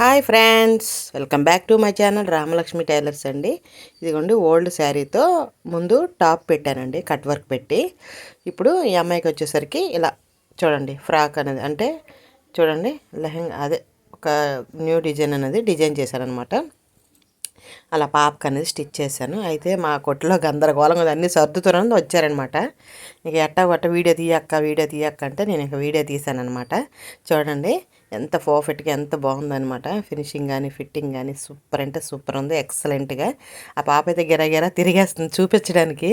Hi friends welcome back to my channel Ramalakshmi tailors అండి. ఇదిగోండి old శారీతో ముందు top పెట్టానండి కట్ వర్క్ పెట్టి. ఇప్పుడు ఈ అమ్మాయికి వచ్చేసరికి ఇలా చూడండి ఫ్రాక్ అనేది అంటే చూడండి లెహంగా అదే ఒక న్యూ డిజైన్ అనేది డిజైన్ చేశానమాట అలా పాపకి అనేది స్టిచ్ చేశాను. అయితే మా కొట్లో గందరగోళంగా అన్నీ సర్దుతున్నాను వచ్చారనమాట. ఇక ఎట్టా కొట్ట వీడియో తీయక్క వీడియో తీయక్క అంటే నేను ఇక వీడియో తీశానమాట చూడండి ఎంత పర్ఫెక్ట్గా ఎంత బాగుందనమాట ఫినిషింగ్ కానీ ఫిట్టింగ్ కానీ సూపర్ అంటే సూపర్ ఉంది. ఎక్సలెంట్గా. ఆ పాప అయితే గిరగిర తిరిగేస్తుంది చూపించడానికి.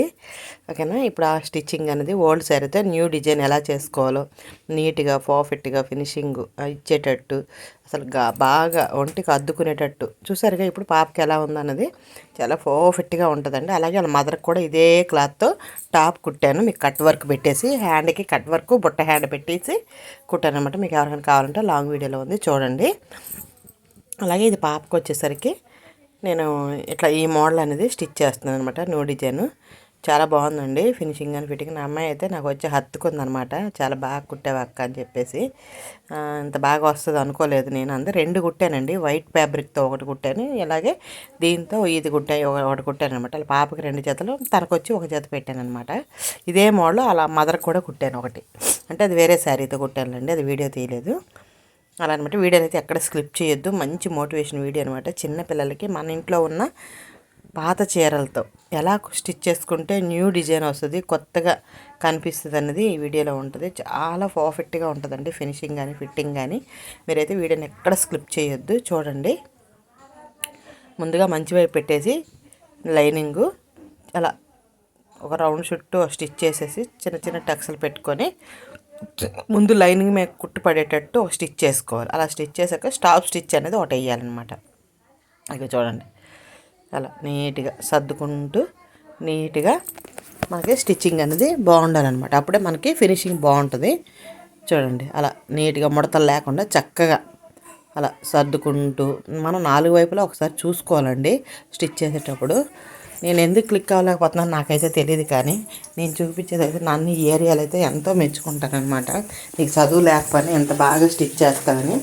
ఓకేనా? ఇప్పుడు ఆ స్టిచ్చింగ్ అనేది ఓల్డ్ శారీతో న్యూ డిజైన్ ఎలా చేసుకోవాలో నీట్గా పర్ఫెక్ట్గా ఫినిషింగ్ ఇచ్చేటట్టు అసలు బాగా ఒంటికి అద్దుకునేటట్టు. చూసారుగా ఇప్పుడు పాపకి ఎలా ఉందన్నది? చాలా పర్ఫెక్ట్గా ఉంటుందండి. అలాగే వాళ్ళ మదర్కి కూడా ఇదే క్లాత్తో టాప్ కుట్టాను. మీకు కట్ వర్క్ పెట్టేసి హ్యాండ్కి కట్ వర్క్ బుట్ట హ్యాండ్ పెట్టేసి కుట్టాను అనమాట మీకు ఎవరికైనా కావాలంటే లాంగ్ వీడియోలో ఉంది. చూడండి. అలాగే ఇది పాపకు వచ్చేసరికి నేను ఇట్లా ఈ మోడల్ అనేది స్టిచ్ చేస్తున్నాను అనమాట న్యూ డిజైన్. చాలా బాగుందండి ఫినిషింగ్ అని ఫిట్టింగ్. నా అమ్మాయి అయితే నాకు వచ్చి హత్తుకుందనమాట. చాలా బాగా కుట్టావు అక్క అని చెప్పేసి. ఇంత బాగా వస్తుంది అనుకోలేదు నేను. అందరు రెండు కుట్టానండి. వైట్ ఫ్యాబ్రిక్తో ఒకటి కుట్టాను. ఇలాగే దీంతో ఇది కుట్టాయి ఒక- ఒకటి కుట్టాను అనమాట అలా పాపకి రెండు జతలు తనకు వచ్చి ఒక జత పెట్టాను అనమాట ఇదే మోడల్ అలా మదర్కి కూడా కుట్టాను ఒకటి. అంటే అది వేరే శారీతో కుట్టానులేండి అది వీడియో తీయలేదు. అలా అనమాట. వీడియోని అయితే ఎక్కడ స్క్రిప్ట్ చేయొద్దు. మంచి మోటివేషన్ వీడియో అనమాట. చిన్న పిల్లలకి మన ఇంట్లో ఉన్న పాత చీరలతో. ఎలా స్టిచ్ చేసుకుంటే న్యూ డిజైన్ వస్తుంది కొత్తగా కనిపిస్తుంది అనేది ఈ వీడియోలో ఉంటుంది. చాలా పర్ఫెక్ట్గా ఉంటుందండి ఫినిషింగ్ కానీ ఫిట్టింగ్ కానీ మీరైతే వీడియోని ఎక్కడ స్క్లిప్ చేయొద్దు చూడండి. ముందుగా మంచి వైపు పెట్టేసి లైనింగు అలా ఒక రౌండ్ చుట్టూ స్టిచ్ చేసేసి చిన్న చిన్న టక్స్లు పెట్టుకొని ముందు లైనింగ్ మీద కుట్టు పడేటట్టు స్టిచ్ చేసుకోవాలి. అలా స్టిచ్ చేశాక స్టాప్ స్టిచ్ అనేది ఒకటి వేయాలన్నమాట. ఇక చూడండి. అలా నీట్గా సర్దుకుంటూ నీట్గా మనకి స్టిచ్చింగ్ అనేది బాగుండాలన్నమాట. అప్పుడే మనకి ఫినిషింగ్ బాగుంటుంది. చూడండి అలా నీట్గా ముడతలు లేకుండా చక్కగా అలా సర్దుకుంటూ మనం నాలుగు వైపులా ఒకసారి చూసుకోవాలండి స్టిచ్ చేసేటప్పుడు. నేను ఎందుకు క్లిక్ అవ్వలేకపోతున్నాను నాకైతే తెలియదు కానీ నేను చూపించేది అయితే నన్ను ఈ ఏరియాలో అయితే ఎంతో మెచ్చుకుంటానమాట నీకు చదువు లేకపోయినా ఎంత బాగా స్టిచ్ చేస్తానని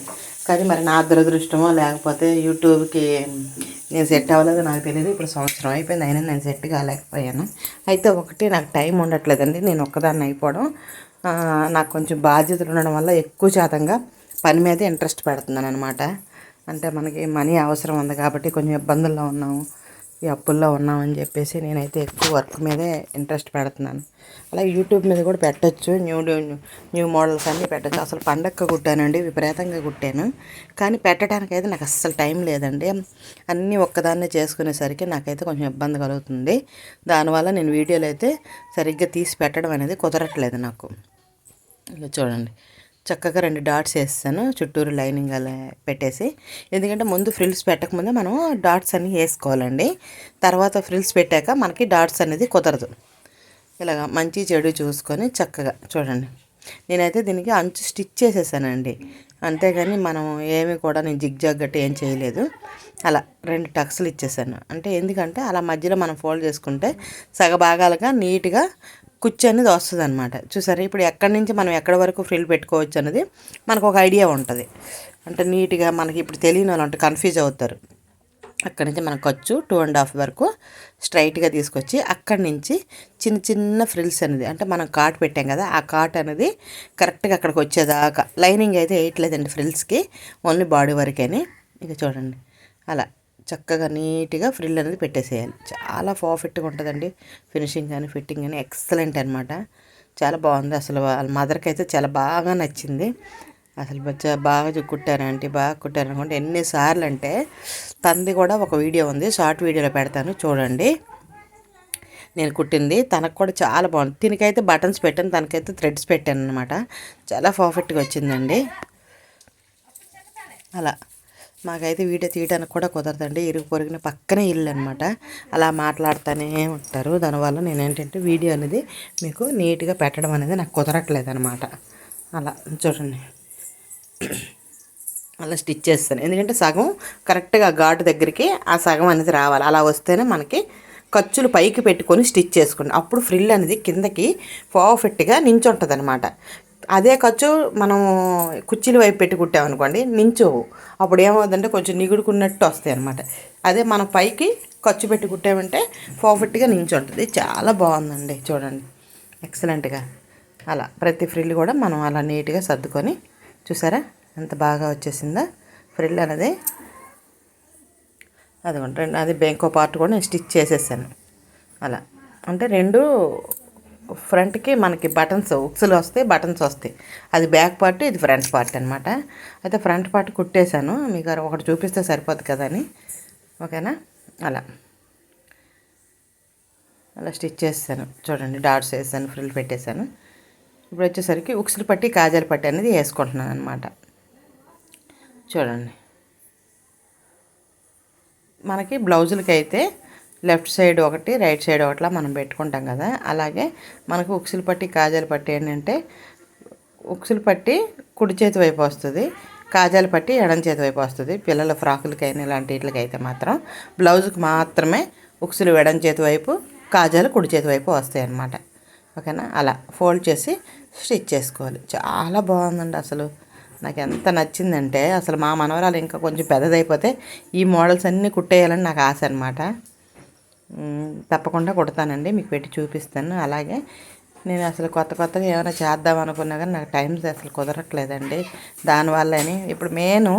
కానీ మరి నా దురదృష్టమో లేకపోతే యూట్యూబ్కి నేను సెట్ అవ్వలేదు నాకు తెలియదు ఇప్పుడు సంవత్సరం అయిపోయింది అయినా నేను సెట్ కాలేకపోయాను. అయితే ఒకటి నాకు టైం ఉండట్లేదండి. నేను ఒక్కదాన్ని అయిపోవడం నాకు కొంచెం బాధ్యతలు ఉండడం వల్ల ఎక్కువ శాతంగా పని మీద ఇంట్రెస్ట్ పెడుతున్నాను అనమాట అంటే మనకి మనీ అవసరం ఉంది కాబట్టి కొంచెం ఇబ్బందుల్లో ఉన్నాము. ఈ అప్పుల్లో ఉన్నామని చెప్పేసి నేనైతే ఎక్కువ వర్క్ మీదే ఇంట్రెస్ట్ పెడుతున్నాను. అలా యూట్యూబ్ మీద కూడా పెట్టొచ్చు. న్యూ న్యూ- న్యూ మోడల్స్ అన్నీ పెట్టచ్చు. అసలు పండగ కుట్టానండి విపరీతంగా కుట్టాను. కానీ పెట్టడానికి అయితే నాకు అస్సలు టైం లేదండి. అన్నీ ఒక్కదాన్నే చేసుకునేసరికి నాకైతే కొంచెం ఇబ్బంది కలుగుతుంది. దానివల్ల నేను వీడియోలు అయితే సరిగ్గా తీసి పెట్టడం అనేది కుదరట్లేదు నాకు. చూడండి. చక్కగా రెండు డాట్స్ వేస్తాను చుట్టూరు లైనింగ్ అలా పెట్టేసి. ఎందుకంటే ముందు ఫ్రిల్స్ పెట్టకముందే మనం డాట్స్ అన్ని వేసుకోవాలండి. తర్వాత ఫ్రిల్స్ పెట్టాక మనకి డాట్స్ అనేది కుదరదు. ఇలాగ మంచి చెడు చూసుకొని చక్కగా చూడండి. నేనైతే దీనికి అంచు స్టిచ్ చేసేసానండి. అంతేగాని మనం ఏమి కూడా నేను జిగ్జాగ్ గట్టి ఏం చేయలేదు. అలా రెండు టక్స్లు ఇచ్చేసాను. అంటే ఎందుకంటే అలా మధ్యలో మనం ఫోల్డ్ చేసుకుంటే సగభాగాలుగా నీట్గా కుచ్చు అనేది వస్తుంది అనమాట చూసారా? ఇప్పుడు ఎక్కడి నుంచి మనం ఎక్కడి వరకు ఫ్రిల్ పెట్టుకోవచ్చు అనేది మనకు ఒక ఐడియా ఉంటుంది. అంటే నీట్గా మనకి ఇప్పుడు తెలియని వాళ్ళు అంటే కన్ఫ్యూజ్ అవుతారు. అక్కడి నుంచి మనకు ఖర్చు టూ అండ్ హాఫ్ వరకు స్ట్రైట్గా తీసుకొచ్చి అక్కడి నుంచి చిన్న చిన్న ఫ్రిల్స్ అనేది అంటే మనం కాట్ పెట్టాం కదా ఆ కాట్ అనేది కరెక్ట్గా అక్కడికి వచ్చేదాకా. లైనింగ్ అయితే వేయట్లేదండి ఫ్రిల్స్కి ఓన్లీ బాడీ వరకేని ఇక చూడండి. అలా. చక్కగా నీట్గా ఫ్రిల్ అనేది పెట్టేసేయాలి. చాలా పర్ఫెక్ట్గా ఉంటుందండి. ఫినిషింగ్ కానీ ఫిట్టింగ్ కానీ ఎక్సలెంట్ అనమాట చాలా బాగుంది అసలు వాళ్ళ మదర్కి అయితే చాలా బాగా నచ్చింది. అసలు బచ్చా బాగా కుట్టారంటే బాగా కుట్టారనుకుంటే ఎన్నిసార్లు అంటే తంది కూడా ఒక వీడియో ఉంది. షార్ట్ వీడియోలో పెడతాను. చూడండి. నేను కుట్టింది. తనకు కూడా చాలా బాగుంది. దీనికైతే బటన్స్ పెట్టాను. తనకైతే థ్రెడ్స్ పెట్టాను అనమాట చాలా పర్ఫెక్ట్గా వచ్చిందండి. అలా. మాకైతే వీడియో తీయడానికి కూడా కుదరదండి. ఇరుగు పొరుగున పక్కనే ఇల్లు అనమాట అలా మాట్లాడుతూనే ఉంటారు. దానివల్ల నేను ఏంటంటే వీడియో అనేది మీకు నీట్గా పెట్టడం అనేది నాకు కుదరట్లేదు అనమాట అలా చూడండి. అలా స్టిచ్ చేస్తాను. ఎందుకంటే సగం కరెక్ట్గా ఘాటు దగ్గరికి ఆ సగం అనేది రావాలి. అలా వస్తేనే మనకి ఖర్చులు పైకి పెట్టుకొని స్టిచ్ చేసుకోండి అప్పుడు ఫ్రిల్ అనేది కిందకి పర్ఫెక్ట్గా నించుంటుంది అనమాట అదే ఖర్చు మనం కుర్చీలు వైపు పెట్టుకుంటాం అనుకోండి నించోవు. అప్పుడు ఏమవుతుందంటే కొంచెం నిగుడుకున్నట్టు వస్తాయి అనమాట అదే మనం పైకి ఖర్చు పెట్టుకుంటామంటే పర్ఫెక్ట్గా నించుంటుంది. చాలా బాగుందండి చూడండి. ఎక్సలెంట్గా. అలా ప్రతి ఫ్రిల్ కూడా మనం అలా నీట్గా సర్దుకొని చూసారా? ఎంత బాగా వచ్చేసిందో. ఫ్రిల్ అనేది అదిగోండి రెండు అది బెంకో పార్ట్ కూడా నేను స్టిచ్ చేసేసాను. అలా. అంటే రెండు ఫ్రంట్కి మనకి బటన్స్ ఉక్సులు వస్తాయి బటన్స్ వస్తాయి. అది బ్యాక్ పార్ట్ ఇది ఫ్రంట్ పార్ట్ అనమాట అయితే ఫ్రంట్ పార్ట్ కుట్టేశాను. మీకు ఒకటి చూపిస్తే సరిపోద్ది కదా అని. ఓకేనా? అలా. అలా స్టిచ్ చేస్తాను. చూడండి డాట్స్ వేసాను ఫ్రిల్ పెట్టేశాను. ఇప్పుడు వచ్చేసరికి ఉక్సులు పట్టి కాజాలు పట్టి అనేది వేసుకుంటున్నాను అనమాట చూడండి. మనకి బ్లౌజులకి అయితే లెఫ్ట్ సైడ్ ఒకటి రైట్ సైడ్ ఒకటిలా మనం పెట్టుకుంటాం కదా. అలాగే మనకు ఉక్సులు పట్టి కాజాలు పట్టి ఏంటంటే ఉక్సులు పట్టి కుడి చేతి వైపు వస్తుంది కాజాలు పట్టి ఎడం చేతి వైపు వస్తుంది. పిల్లల ఫ్రాకులకైనా ఇలాంటి వీటికైతే మాత్రం బ్లౌజ్కి మాత్రమే ఉక్సులు ఎడం చేతి వైపు కాజాలు కుడి చేతి వైపు వస్తాయి అన్నమాట ఓకేనా? అలా ఫోల్డ్ చేసి స్టిచ్ చేసుకోవాలి. చాలా బాగుందండి అసలు. నాకు ఎంత నచ్చిందంటే అసలు మా మనవరాలు ఇంకా కొంచెం పెద్దదైపోతే ఈ మోడల్స్ అన్నీ కుట్టేయాలని నాకు ఆశ అనమాట తప్పకుండా కుడతానండి మీకు పెట్టి చూపిస్తాను. అలాగే నేను అసలు కొత్త కొత్తగా ఏమైనా చేద్దాం అనుకున్నా కానీ నాకు టైం అసలు కుదరట్లేదండి. దానివల్లని ఇప్పుడు మెయిన్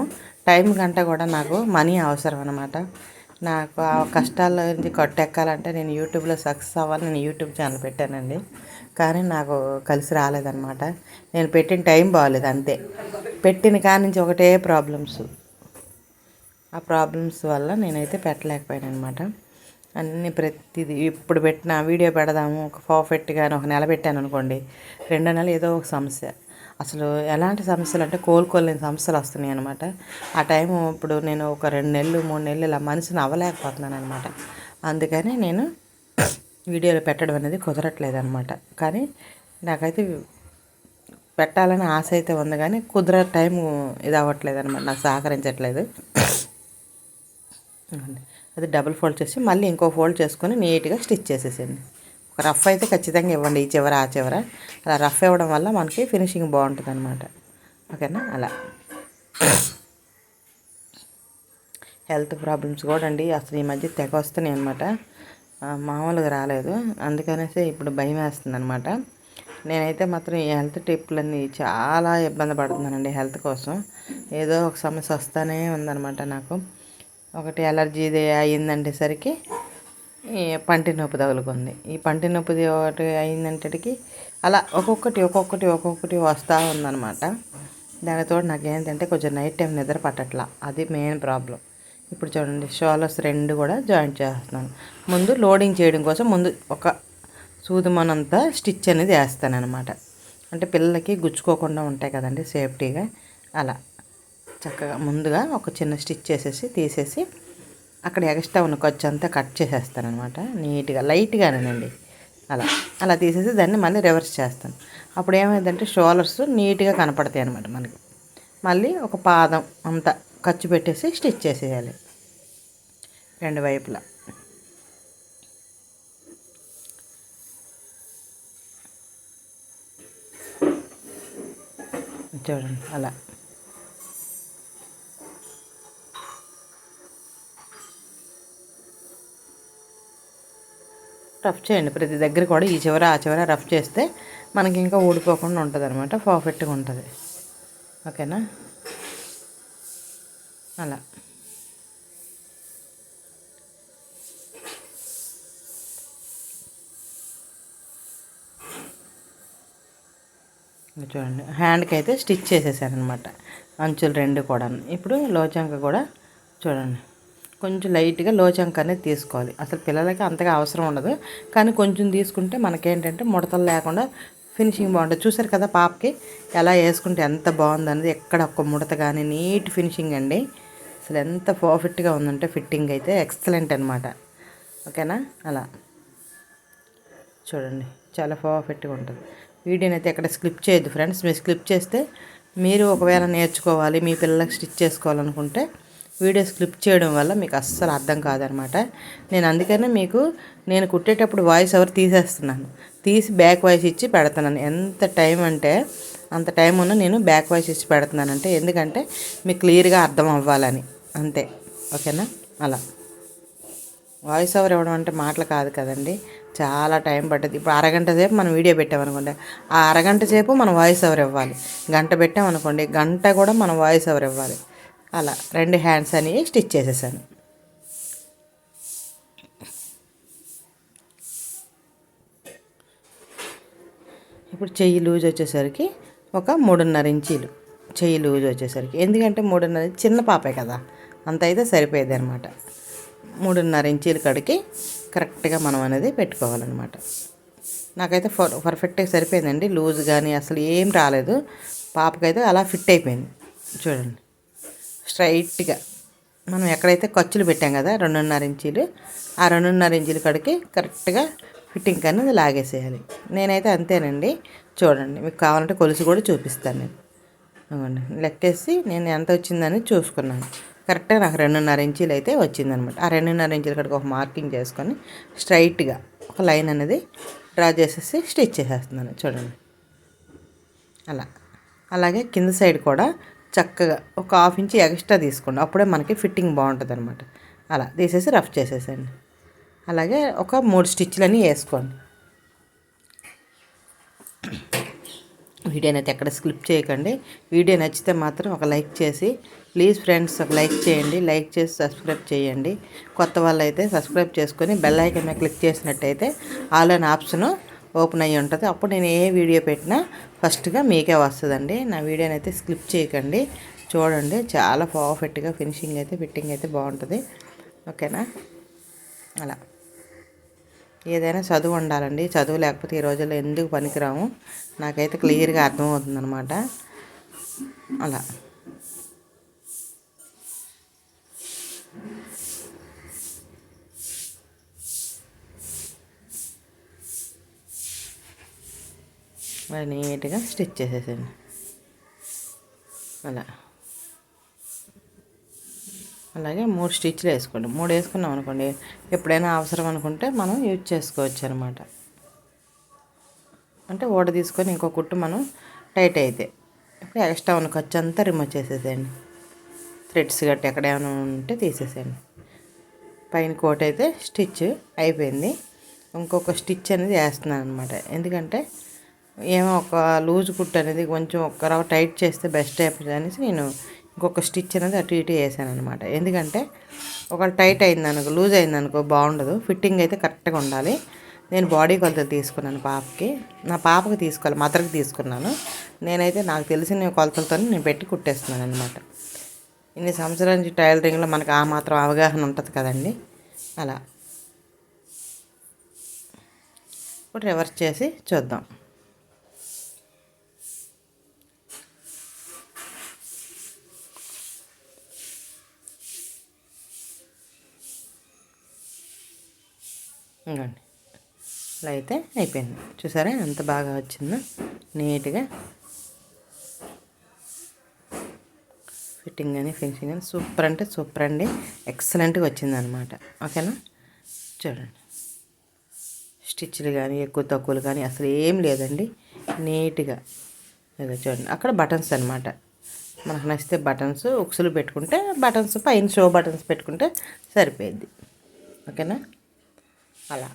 టైం కంటే కూడా నాకు మనీ అవసరం అనమాట నాకు ఆ కష్టాల నుంచి కొట్టెక్కాలంటే నేను యూట్యూబ్లో సక్సెస్ అవ్వాలి నేను యూట్యూబ్ ఛానల్ పెట్టానండి. కానీ నాకు కలిసి రాలేదన్నమాట. నేను పెట్టిన టైం బాగాలేదు అంతే. పెట్టిన కాడి నుంచి ఒకటే ప్రాబ్లమ్స్. ఆ ప్రాబ్లమ్స్ వల్ల నేనైతే పెట్టలేకపోయాను అనమాట అన్ని ప్రతిదీ ఇప్పుడు పెట్టిన వీడియో పెడదాము ఒక పర్ఫెక్ట్గా ఒక నెల పెట్టాను అనుకోండి రెండో నెల ఏదో ఒక సమస్య. అసలు ఎలాంటి సమస్యలు అంటే కోలుకోలేని సమస్యలు వస్తున్నాయి అనమాట ఆ టైం ఇప్పుడు నేను ఒక రెండు నెలలు మూడు నెలలు ఇలా మనిషిని అవ్వలేకపోతున్నాను అనమాట అందుకని నేను వీడియోలు పెట్టడం అనేది కుదరట్లేదు అనమాట కానీ నాకైతే పెట్టాలని ఆశ అయితే ఉంది కానీ కుదర టైం ఇది అవ్వట్లేదు అనమాట నాకు సహకరించట్లేదు. అది డబుల్ ఫోల్డ్ చేసి మళ్ళీ ఇంకో ఫోల్డ్ చేసుకొని నీట్గా స్టిచ్ చేసేసేయండి. ఒక రఫ్ అయితే ఖచ్చితంగా ఇవ్వండి ఈ చివర ఆ చివర. అలా రఫ్ ఇవ్వడం వల్ల మనకి ఫినిషింగ్ బాగుంటుంది అనమాట ఓకేనా? అలా. హెల్త్ ప్రాబ్లమ్స్ కూడా అండి. అసలు ఈ మధ్య తెగ వస్తున్నాయి అనమాట మామూలుగా రాలేదు. అందుకనేసి ఇప్పుడు భయం వేస్తుంది అనమాట నేనైతే మాత్రం ఈ హెల్త్ టిప్లన్నీ చాలా ఇబ్బంది పడుతున్నానండి హెల్త్ కోసం. ఏదో ఒక సమస్య వస్తూనే ఉందన్నమాట నాకు. ఒకటి అలర్జీది అయిందంటే సరికి పంటి నొప్పి తగులుకుంది. ఈ పంటి నొప్పిది ఒకటి అయిందంటకి అలా ఒక్కొక్కటి ఒక్కొక్కటి ఒక్కొక్కటి వస్తూ ఉందన్నమాట. దానితో నాకు ఏంటంటే కొంచెం నైట్ టైం నిద్ర పట్టట్లా. అది మెయిన్ ప్రాబ్లం. ఇప్పుడు చూడండి షోలస్ రెండు కూడా జాయింట్ చేస్తున్నాను. ముందు లోడింగ్ చేయడం కోసం ముందు ఒక సూదుమనంతా స్టిచ్ అనేది వేస్తాను అనమాట అంటే పిల్లలకి గుచ్చుకోకుండా ఉంటాయి కదండి సేఫ్టీగా. అలా. చక్కగా ముందుగా ఒక చిన్న స్టిచ్ చేసేసి తీసేసి అక్కడ ఎక్స్ట్రా ఉన్న ఖర్చు అంతా కట్ చేసేస్తాను అనమాట నీట్గా లైట్గానేనండి. అలా అలా తీసేసి దాన్ని మళ్ళీ రివర్స్ చేస్తాను. అప్పుడు ఏమైందంటే షోలర్స్ నీట్గా కనపడతాయి అనమాట మనకి. మళ్ళీ ఒక పాదం అంతా ఖర్చు పెట్టేసి స్టిచ్ చేసేయాలి. రెండు వైపులా. చూడండి అలా. రఫ్ చేయండి. ప్రతి దగ్గర కూడా ఈ చివర ఆ చివర రఫ్ చేస్తే మనకి ఇంకా ఊడిపోకుండా ఉంటుంది అనమాట పర్ఫెక్ట్గా ఉంటుంది. ఓకేనా? అలా. చూడండి. హ్యాండ్కి అయితే స్టిచ్ చేసేసాను అనమాట అంచులు రెండు కూడా ఇప్పుడు లోచంక కూడా చూడండి. కొంచెం లైట్గా లోచంక అనేది తీసుకోవాలి. అసలు పిల్లలకి అంతగా అవసరం ఉండదు. కానీ కొంచెం తీసుకుంటే మనకేంటంటే ముడతలు లేకుండా ఫినిషింగ్ బాగుంటుంది. చూసారు కదా పాపకి ఎలా వేసుకుంటే ఎంత బాగుందనేది ఎక్కడ ఒక్క ముడత కానీ నీట్ ఫినిషింగ్ అండి. అసలు ఎంత పర్ఫెక్ట్గా ఉందంటే ఫిట్టింగ్ అయితే ఎక్సలెంట్ అనమాట ఓకేనా? అలా. చూడండి చాలా పర్ఫెక్ట్గా ఉంటుంది. వీడియోని అయితే ఎక్కడ స్క్లిప్ చేయొద్దు ఫ్రెండ్స్. మీరు స్క్లిప్ చేస్తే మీరు ఒకవేళ నేర్చుకోవాలి మీ పిల్లలకు స్టిచ్ చేసుకోవాలనుకుంటే వీడియో క్లిప్ చేయడం వల్ల మీకు అస్సలు అర్థం కాదనమాట. నేను అందుకనే మీకు నేను కుట్టేటప్పుడు వాయిస్ ఎవరు తీసేస్తున్నాను. తీసి బ్యాక్ వాయిస్ ఇచ్చి పెడుతున్నాను ఎంత టైం అంటే అంత టైం ఉన్న నేను బ్యాక్ వాయిస్ ఇచ్చి పెడుతున్నానంటే ఎందుకంటే మీకు క్లియర్గా అర్థం అవ్వాలని. అంతే. ఓకేనా? అలా. వాయిస్ ఓవర్ ఇవ్వడం అంటే మాటలు కాదు కదండి. చాలా టైం పడుతుంది ఇప్పుడు అరగంట సేపు మనం వీడియో పెట్టామనుకోండి ఆ అరగంట సేపు మనం వాయిస్ ఓవర్ ఇవ్వాలి. గంట పెట్టామనుకోండి గంట కూడా మనం వాయిస్ ఓవర్ ఇవ్వాలి. అలా రెండు హ్యాండ్స్ అని స్టిచ్ చేసేసాను. ఇప్పుడు చెయ్యి లూజ్ వచ్చేసరికి ఒక మూడున్నర ఇంచీలు. చెయ్యి లూజ్ వచ్చేసరికి. ఎందుకంటే మూడున్నర చిన్న పాపే కదా. అంత అయితే సరిపోయేది అనమాట మూడున్నర ఇంచీలు కడికి కరెక్ట్గా మనం అనేది పెట్టుకోవాలన్నమాట. నాకైతే పర్ఫెక్ట్గా సరిపోయిందండి. లూజ్ కానీ అసలు ఏం రాలేదు. పాపకైతే అలా ఫిట్ అయిపోయింది. చూడండి. స్ట్రైట్గా మనం ఎక్కడైతే ఖర్చులు పెట్టాం కదా రెండున్నర ఇంచీలు ఆ రెండున్నర ఇంచీలు కడికి కరెక్ట్గా ఫిట్టింగ్ అనేది లాగేసేయాలి. నేనైతే అంతేనండి. చూడండి మీకు కావాలంటే కొలుసు కూడా చూపిస్తాను నేను. అవునండి లెక్కేసి నేను ఎంత వచ్చిందని చూసుకున్నాను. కరెక్ట్గా నాకు రెండున్నర ఇంచీలు అయితే వచ్చిందనమాట. ఆ రెండున్నర ఇంచీల కడికి ఒక మార్కింగ్ చేసుకొని స్ట్రైట్గా ఒక లైన్ అనేది డ్రా చేసేసి స్టిచ్ చేసేస్తున్నాను. చూడండి అలా. అలాగే కింద సైడ్ కూడా చక్కగా ఒక హాఫ్ ఇంచ్ ఎక్స్ట్రా తీసుకోండి. అప్పుడే మనకి ఫిట్టింగ్ బాగుంటుంది అనమాట అలా తీసేసి రఫ్ చేసేసండి అలాగే ఒక మూడు స్టిచ్లని వేసుకోండి. వీడియోని అయితే ఎక్కడ స్క్లిప్ చేయకండి. వీడియో నచ్చితే మాత్రం ఒక లైక్ చేసి ప్లీజ్ ఫ్రెండ్స్ ఒక లైక్ చేయండి. లైక్ చేసి సబ్స్క్రైబ్ చేయండి. కొత్త వాళ్ళు అయితే సబ్స్క్రైబ్ చేసుకొని బెల్ ఐకన్ క్లిక్ చేసినట్టయితే ఆల్ అన్ ఆప్షన్ ఓపెన్ అయ్యి ఉంటుంది. అప్పుడు నేను ఏ వీడియో పెట్టినా ఫస్ట్గా మీకే వస్తుందండి. నా వీడియోని అయితే స్క్లిప్ చేయకండి. చూడండి. చాలా పర్ఫెక్ట్గా ఫినిషింగ్ అయితే ఫిట్టింగ్ అయితే బాగుంటుంది. ఓకేనా? అలా. ఏదైనా చదువు ఉండాలండి. చదువు లేకపోతే ఈ రోజుల్లో ఎందుకు పనికిరాము నాకైతే క్లియర్గా అర్థమవుతుంది అనమాట అలా. మరి నీట్గా స్టిచ్ చేసేసాను అలా. అలాగే మూడు స్టిచ్లు వేసుకోండి. మూడు వేసుకున్నాం అనుకోండి ఎప్పుడైనా అవసరం అనుకుంటే మనం యూజ్ చేసుకోవచ్చు అనమాట అంటే ఓడ తీసుకొని ఇంకో కుట్టు మనం టైట్ అయితే ఇప్పుడు ఎక్స్ట్రా ఉన్న ఖర్చు అంతా రిమూవ్ చేసేసేయండి. థ్రెడ్స్ గట్టి ఎక్కడ ఏమైనా ఉంటే తీసేసేయండి. పైన కోట్ అయితే స్టిచ్ అయిపోయింది. ఇంకొక స్టిచ్ అనేది వేస్తున్నాను అనమాట ఎందుకంటే ఏమో ఒక లూజ్ కుట్ అనేది కొంచెం ఒక రవ్వ టైట్ చేస్తే బెస్ట్ అయిపోతుంది అనేసి నేను ఇంకొక స్టిచ్ అనేది అటు ఇటు వేసాను అనమాట ఎందుకంటే ఒక టైట్ అయింది అనుకో లూజ్ అయింది అనుకో బాగుండదు. ఫిట్టింగ్ అయితే కరెక్ట్గా ఉండాలి. నేను బాడీ కొలత తీసుకున్నాను పాపకి. నా పాపకి తీసుకోవాలి మదర్కి తీసుకున్నాను. నేనైతే నాకు తెలిసిన కొలతలతో నేను పెట్టి కుట్టేస్తున్నాను అనమాట ఇన్ని సంవత్సరాల నుంచి టైలరింగ్లో మనకు ఆ మాత్రం అవగాహన ఉంటుంది కదండి. అలా. ఇప్పుడు రివర్స్ చేసి చూద్దాం. ఇంకోండి ఇలా అయితే అయిపోయింది. చూసారా? ఎంత బాగా వచ్చిందో. నీట్గా ఫిట్టింగ్ కానీ ఫినిషింగ్ కానీ సూపర్ అంటే సూపర్ అండి. ఎక్సలెంట్గా వచ్చిందనమాట. ఓకేనా? చూడండి. స్టిచ్లు కానీ ఎక్కువ తక్కువలు కానీ అసలు ఏం లేదండి. నీట్గా. ఇదో చూడండి. అక్కడ బటన్స్ అనమాట. మనకు నచ్చితే బటన్స్ ఉక్సులు పెట్టుకుంటే బటన్స్ పైన షో బటన్స్ పెట్టుకుంటే సరిపోయిద్ది. ఓకేనా? అలా.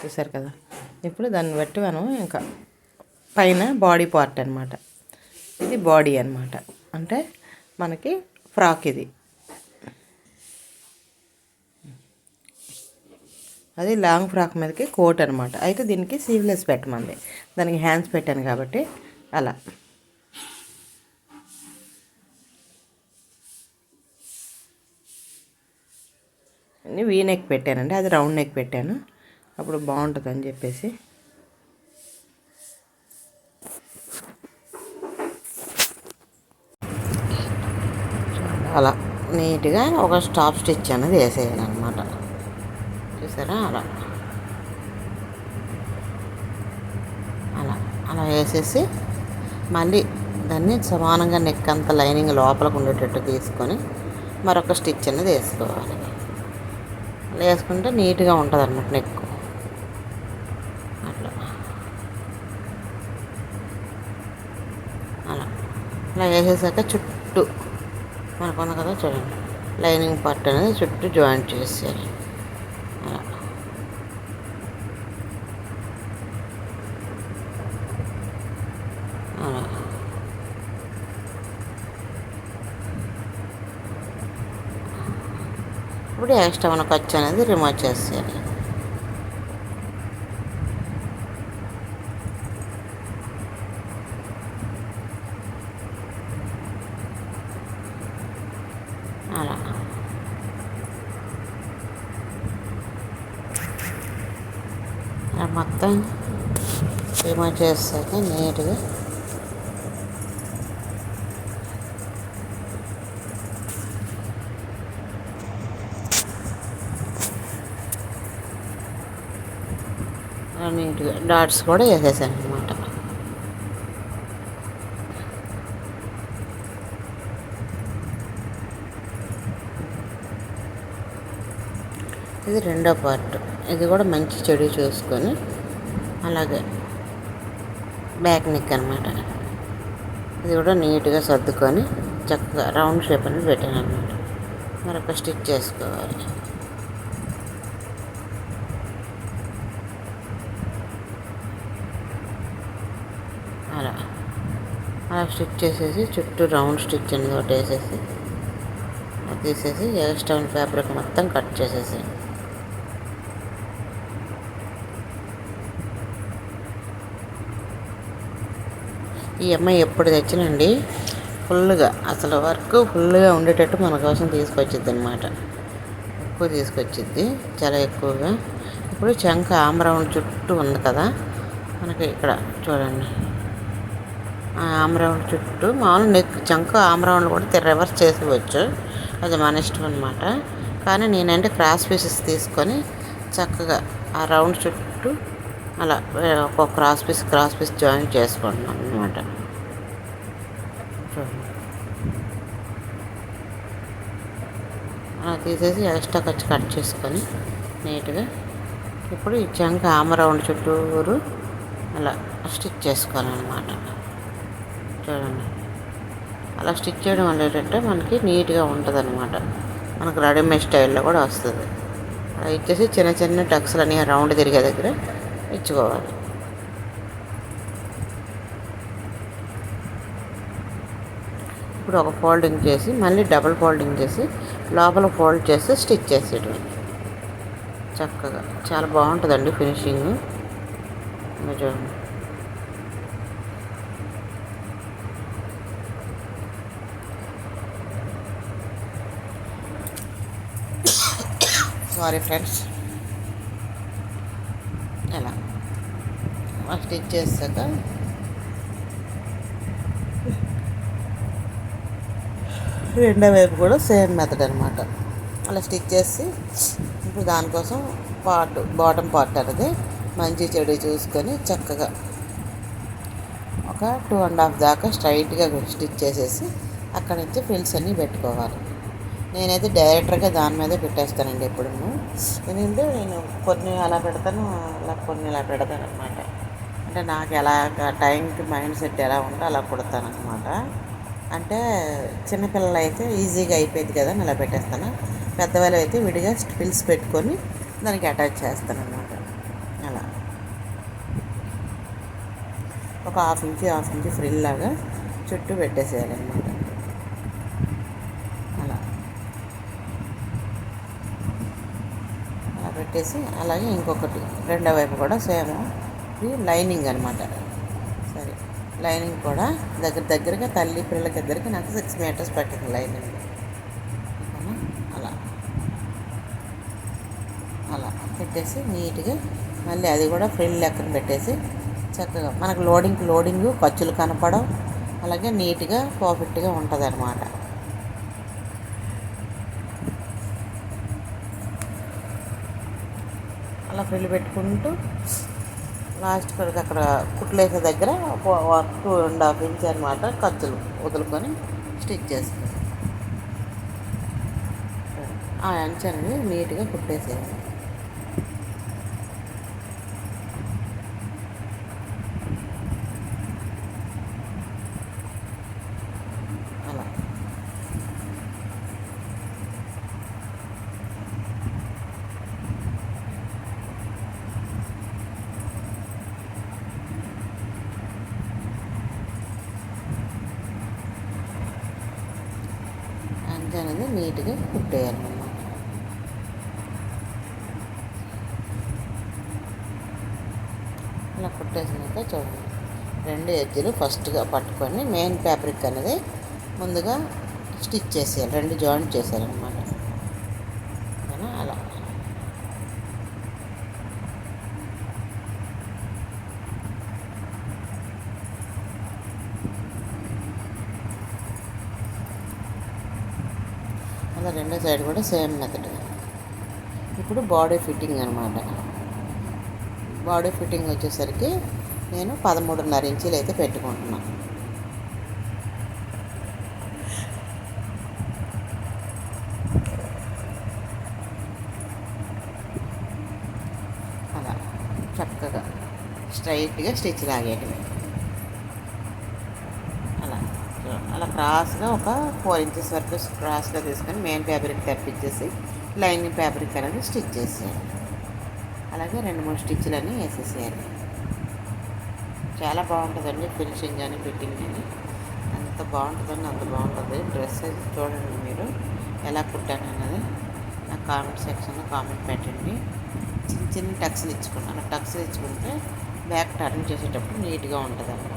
చూసారు కదా? ఇప్పుడు దాన్ని బట్టి మనం ఇంకా పైన బాడీ పార్ట్ అనమాట ఇది బాడీ అనమాట అంటే మనకి ఫ్రాక్ ఇది. అది లాంగ్ ఫ్రాక్ మీదకి కోట్ అనమాట అయితే దీనికి సీవ్లెస్ పెట్టమంది. దానికి హ్యాండ్స్ పెట్టాను కాబట్టి అలా. వీ నెక్ పెట్టానండి. అది రౌండ్ నెక్ పెట్టాను. అప్పుడు బాగుంటుంది అని చెప్పేసి. అలా నీట్గా ఒక స్టాప్ స్టిచ్ అనేది వేసేయాలన్నమాట చూసారా? అలా. అలా. అలా వేసేసి మళ్ళీ దాన్ని సమానంగా నెక్ అంత లైనింగ్ లోపలికి ఉండేటట్టు తీసుకొని మరొక స్టిచ్ అనేది వేసుకోవాలి. వేసుకుంటే నీట్గా ఉంటుంది అన్నమాట నెక్ అట్లా. అలా. ఇలా వేసేసాక చుట్టూ. మనకు ఉంది కదా చూడండి. లైనింగ్ పార్ట్ అనేది చుట్టూ జాయింట్ చేసేయాలి అలా అలా ఇప్పుడు ఎక్స్ట్రా మన ఖర్చు అనేది రిమూవ్ చేసేయాలి. అలా. మొత్తం రిమూవ్ చేసాక నీట్గా నీట్గా డాట్స్ కూడా వేసేసాను అనమాట ఇది రెండో పార్ట్. ఇది కూడా మంచి చెడు చూసుకొని అలాగే బ్యాక్ నెక్ అనమాట ఇది కూడా నీట్గా సర్దుకొని చక్కగా రౌండ్ షేప్ అనేది పెట్టాను అనమాట మరొక స్టిచ్ చేసుకోవాలి అలా అలా స్టిచ్ చేసేసి చుట్టూ రౌండ్ స్టిచ్ అనేది ఒకటి వేసేసి అది తీసేసి ఎక్స్ట్రా ఫ్యాబ్రిక్ మొత్తం కట్ చేసేసి ఈ అమ్మాయి ఎప్పుడు తెచ్చినండి? ఫుల్గా అసలు వర్క్ ఫుల్గా ఉండేటట్టు మన కోసం తీసుకొచ్చిద్ది అనమాట ఎక్కువ తీసుకొచ్చిద్ది చాలా ఎక్కువగా. ఇప్పుడు చంక ఆమ్రౌండ్ చుట్టూ ఉంది కదా మనకి ఇక్కడ చూడండి. ఆమ్రౌండ్ చుట్టూ మామూలు నెక్ చంక ఆమ్రౌండ్ కూడా రివర్స్ చేసేవచ్చు. అది మన ఇష్టం అనమాట కానీ నేనంటే క్రాస్ పీసెస్ తీసుకొని చక్కగా ఆ రౌండ్ చుట్టూ అలా ఒక cross piece cross piece join చేసుకుంటున్నాను అనమాట అలా తీసేసి ఎక్స్ట్రా ఖర్చు కట్ చేసుకొని నీట్గా ఇప్పుడు ఈ చంక ఆమ రౌండ్ చుట్టూరు అలా స్టిచ్ చేసుకోవాలన్నమాట. చూడండి అలా స్టిచ్ చేయడం వల్ల ఏంటంటే మనకి నీట్గా ఉంటుంది అనమాట మనకు రెడీమేడ్ స్టైల్లో కూడా వస్తుంది. అలా ఇచ్చేసి చిన్న చిన్న టక్స్లు అన్నీ రౌండ్ తిరిగే దగ్గర ఇచ్చుకోవాలి. ఇప్పుడు ఒక ఫోల్డింగ్ చేసి మళ్ళీ డబుల్ ఫోల్డింగ్ చేసి లోపల ఫోల్డ్ చేసి స్టిచ్ చేసేయడం చక్కగా. చాలా బాగుంటుందండి ఫినిషింగ్. చూడండి. సారీ ఫ్రెండ్స్ ఎలా స్టిచ్ చేశాక రెండో వైపు కూడా సేమ్ మెథడ్ అనమాట అలా స్టిచ్ చేసి ఇప్పుడు దానికోసం పార్ట్ బాటమ్ పార్ట్ అనేది మంచి చెడు చూసుకొని చక్కగా ఒక టూ అండ్ హాఫ్ దాకా స్ట్రైట్గా స్టిచ్ చేసేసి అక్కడ నుంచి ఫ్రిల్స్ అన్నీ పెట్టుకోవాలి. నేనైతే డైరెక్టర్గా దాని మీదే పెట్టేస్తానండి ఎప్పుడు. ఎందుకంటే నేను కొన్ని అలా పెడతాను అలా కొన్ని ఇలా పెడతాను అనమాట అంటే నాకు ఎలా టైంకి మైండ్ సెట్ ఎలా ఉంటే అలా కుడతాను అనమాట అంటే చిన్నపిల్లలు అయితే ఈజీగా అయిపోయింది కదా అని ఇలా పెట్టేస్తాను. పెద్దవాళ్ళు అయితే విడిగా స్పిల్స్ పెట్టుకొని దానికి అటాచ్ చేస్తాను అనమాట అలా. ఒక half inch half inch frill లాగా చుట్టూ పెట్టేసేయాలన్నమాట అలా అలా పెట్టేసి అలాగే ఇంకొకటి రెండో వైపు కూడా సేమ్ ఇది లైనింగ్ అనమాట సరే లైనింగ్ కూడా దగ్గర దగ్గరగా తల్లి పిల్లలకి ఇద్దరికి నాకు సిక్స్ మీటర్స్ పట్టింది లైనింగ్. అలా. అలా పెట్టేసి నీట్గా మళ్ళీ అది కూడా ఫ్రిల్ లెక్కన పెట్టేసి చక్కగా మనకు లోడింగ్ లోడింగ్ ఖర్చులు కనపడవు. అలాగే నీట్గా పర్ఫెక్ట్గా ఉంటుంది అనమాట అలా పెట్టుకుంటూ లాస్ట్ వరకు అక్కడ కుట్లేసే దగ్గర టూ అండ్ హాఫ్ ఇంచ్ అనమాట ఖర్చులు వదులుకొని స్టిచ్ చేసుకోవాలి ఆ అంచు అనేది నీట్గా కుట్టేసేయాలి అలా అంచు అనేది నీట్గా కుట్టేయాలన్నమాట ఇలా కుట్టేసినాక చూడండి. రెండు ఎడ్జులు ఫస్ట్గా పట్టుకొని మెయిన్ ఫ్యాబ్రిక్ అనేది ముందుగా స్టిచ్ చేసేయాలి. రెండు జాయింట్ చేసేయాలన్నమాట. అలా. అలా రెండో సైడ్ కూడా సేమ్ మెథడ్. ఇప్పుడు బాడీ ఫిట్టింగ్ అనమాట బాడీ ఫిట్టింగ్ వచ్చేసరికి నేను పదమూడున్నర ఇంచులు అయితే పెట్టుకుంటున్నాను అలా చక్కగా స్ట్రైట్గా స్టిచ్ లాగేయటమే. అలా అలా క్రాస్గా ఒక ఫోర్ ఇంచెస్ వరకు క్రాస్గా తీసుకొని మెయిన్ ఫ్యాబ్రిక్ తప్పించేసి లైనింగ్ ఫ్యాబ్రిక్ అనేది స్టిచ్ చేసేయాలి. అలాగే రెండు మూడు స్టిచ్లని వేసేసేయాలి. చాలా బాగుంటుందండి ఫినిషింగ్ కానీ ఫిట్టింగ్ కానీ. అంత బాగుంటుందండి అంత బాగుంటుంది. డ్రెస్ అయితే చూడండి మీరు ఎలా కుట్టాను అన్నది నా కామెంట్ సెక్షన్లో కామెంట్ పెట్టండి. చిన్న చిన్న టక్స్లు ఇచ్చుకున్నాను. టక్స్లు ఇచ్చుకుంటే బ్యాక్ టర్న్ చేసేటప్పుడు నీట్గా ఉంటుంది అన్నమాట